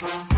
Bye.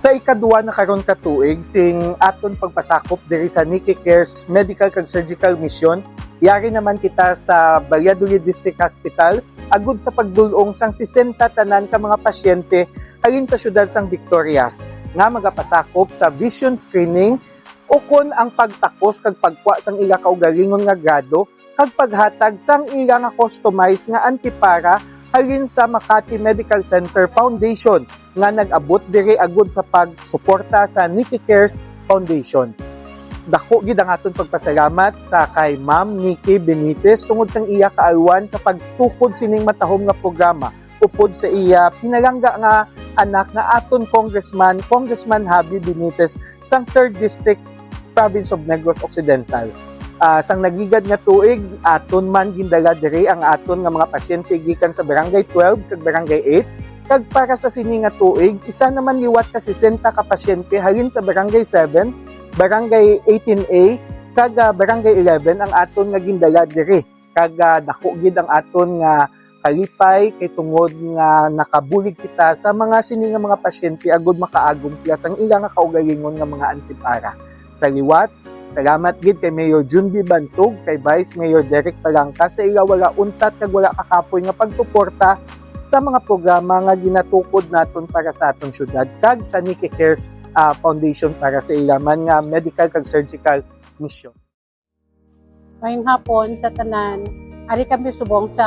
Sa ikaduwa na karon ka tuig sing aton pagpasakop diri sa Nikki Cares Medical kag Surgical Mission, yari naman kita sa Valladolid District Hospital agud sa pagdulong sang 60 tanan ka mga pasyente halin sa syudad sang Victorias nga magapasakop sa vision screening ukon ang pagtakos kag pagkwa sang ila kaugalingon nga grado kag paghatag sang ila nga customized nga antipara halin sa Makati Medical Center Foundation nga nag-abot diri agud sa pagsuporta sa Nikki Cares Foundation. Dako gid ang aton pagpasalamat sa kay Ma'am Nikki Benitez tungod sang iya kaalwan sa pagtukod sining matahom nga programa upod sa iya pinalangga nga anak nga aton congressman Congressman Javi Benitez sang 3rd District Province of Negros Occidental. Ah, sang nagigad nga tuig aton man gindala diri ang aton nga mga pasyente gikan sa Barangay 12 kag Barangay 8 kag para sa sini nga tuig isa naman liwat ka 60 ka pasyente halin sa Barangay 7, Barangay 18A kag ah, Barangay 11 ang aton nga gindala diri kag ah, dako gid ang aton nga kalipay kay tungod nga nakabulig kita sa mga sini nga mga pasyente agud makaagom sila sang ila nga kaugalingon nga mga antipara. Sa liwat, Salamat gid kay Mayor Junbi Bantog, kay Vice Mayor Derek Palangka sa ila wala untat kag wala kakapoy nga pagsuporta sa mga programa nga ginatukod naton para sa aton syudad kag sa Nikki Cares ah, Foundation para sa ilaman nga medical kag surgical mission. Ngayong hapon sa Tanan, ari kami subong sa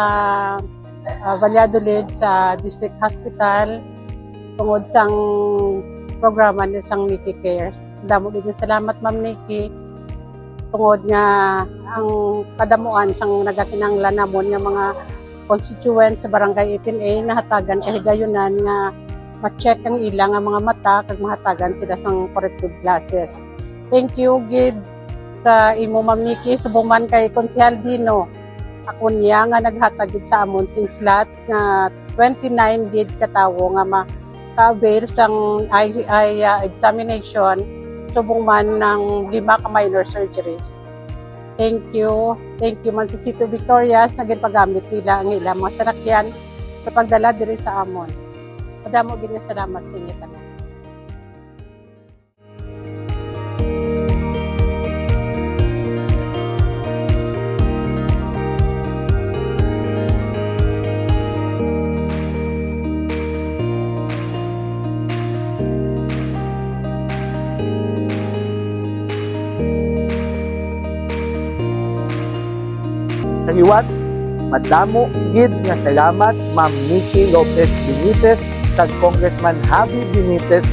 uh, Valladolid sa District Hospital tungod sang programa ni sang Nikki Cares. Damo nga salamat Ma'am Nikki tungod nga ang kadamuan sang nagakinanglan namon nga mga constituent sa Barangay 18A nahatagan kahigayunan nga ma-check ang ilang nga mga mata kag mahatagan sila sang corrective glasses. Thank you gid sa imo Ma'am Nikki subong man kay Konsehal Dino. Ako niya nga naghatag gid sa amon sing slots nga 29 gid katawo nga ma ka-avail sang uh, examination subong man ng lima ka minor surgeries. Thank you. Thank you man sa City Victoria sa ginpagamit nila ang ilang mga sarakyan sa pagdala diri sa amon. Madamo gid nga salamat sa inyo tanan. Sa liwat, madamo gid nga salamat Ma'am Nikki Lopez Benitez kag Congressman Javi Benitez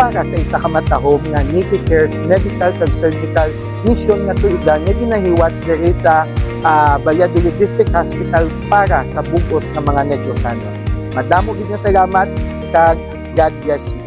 para sa isa ka nga Nikki Cares Medical kag Surgical Mission nga tuigan nga ginahiwat diri sa ah, Valladolid District Hospital para sa bugos ng mga negrosano. Madamo gid nga salamat kag God bless you.